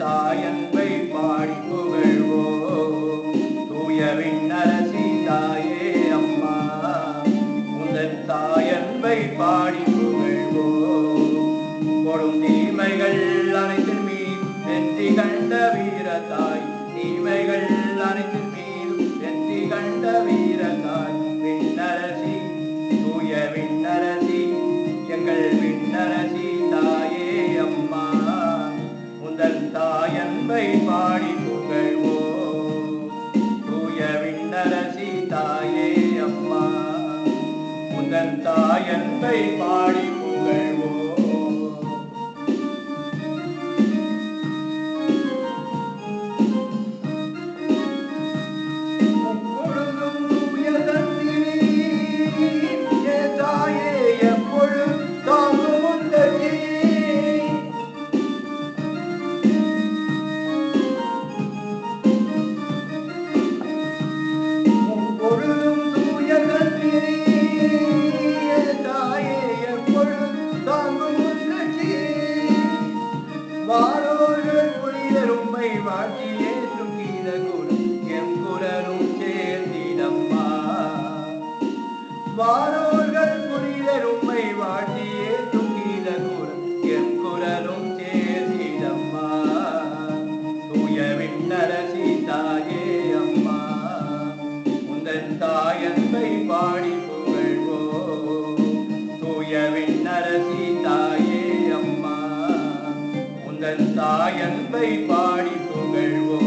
தாயன்பை பாடி புகழ்வோம். தூய விண்ணரசி தாயே அம்மா. உந்தன் தாயன்பை பாடி புகழ்வோம். கொடும் தீமைகள் அனைத்தின் மீது வெற்றி கண்ட வீர தாய். தீமைகள் அனைத்தின் மீ தாயே அம்மா. உந்தன் தாயன்பை பாடி வாரோர்கள் புனிதர் உம்மை வாழ்த்தி ஏற்றும் குரு எம் குரலும் சேர்ந்திடம்மா. வாரோர்கள் புனிதர் உம்மை வாழ்த்தி ஏற்றும் குரு எம் குரலும் சேர்ந்திடம்மா. தூய விண்ணரசி தாயே அம்மா. உந்தன் தாயன்பை பாடி புகழ்வோ தூயவின் நரசி அன்பை பாடி புகழ்வோம்.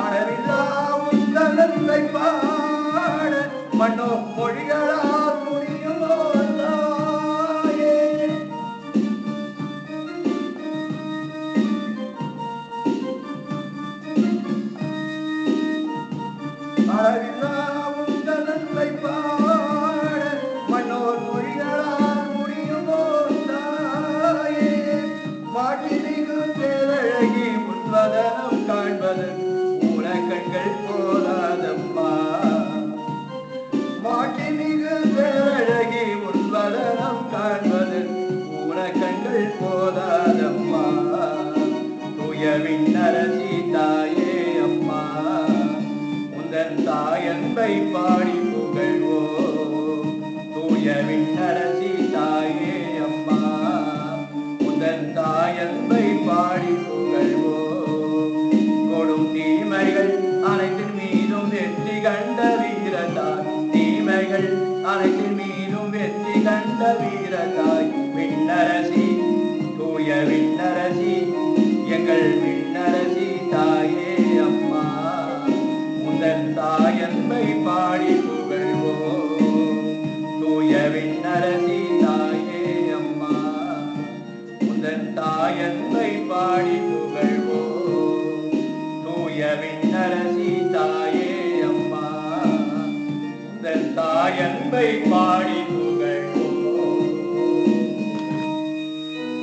அளவில்லா உந்தனத்தை பாட மண்ணோ மொழிகளால் முடியுமோ அளவில்லா தூய விண்ணரசி தாயே அம்மா. உந்தன் தாயன்பை பாடி புகழ்வோம். தூய விண்ணரசி தாயே அம்மா. உந்தன் தாயன்பை பாடி புகழ்வோம். கொடும் தீமைகள் அனைத்தின் மீதும் வெற்றி கண்ட வீரதாய் தீமைகள் அனைத்தின் மீதும் வெற்றி கண்ட வீரதாய் விண்ணரசி தூய விண்ணரசி தாயன்பை பாடி புகழ்வோ தூயவின் அரசி தாயே அம்மா. உந்தன் தாயன்பை பாடி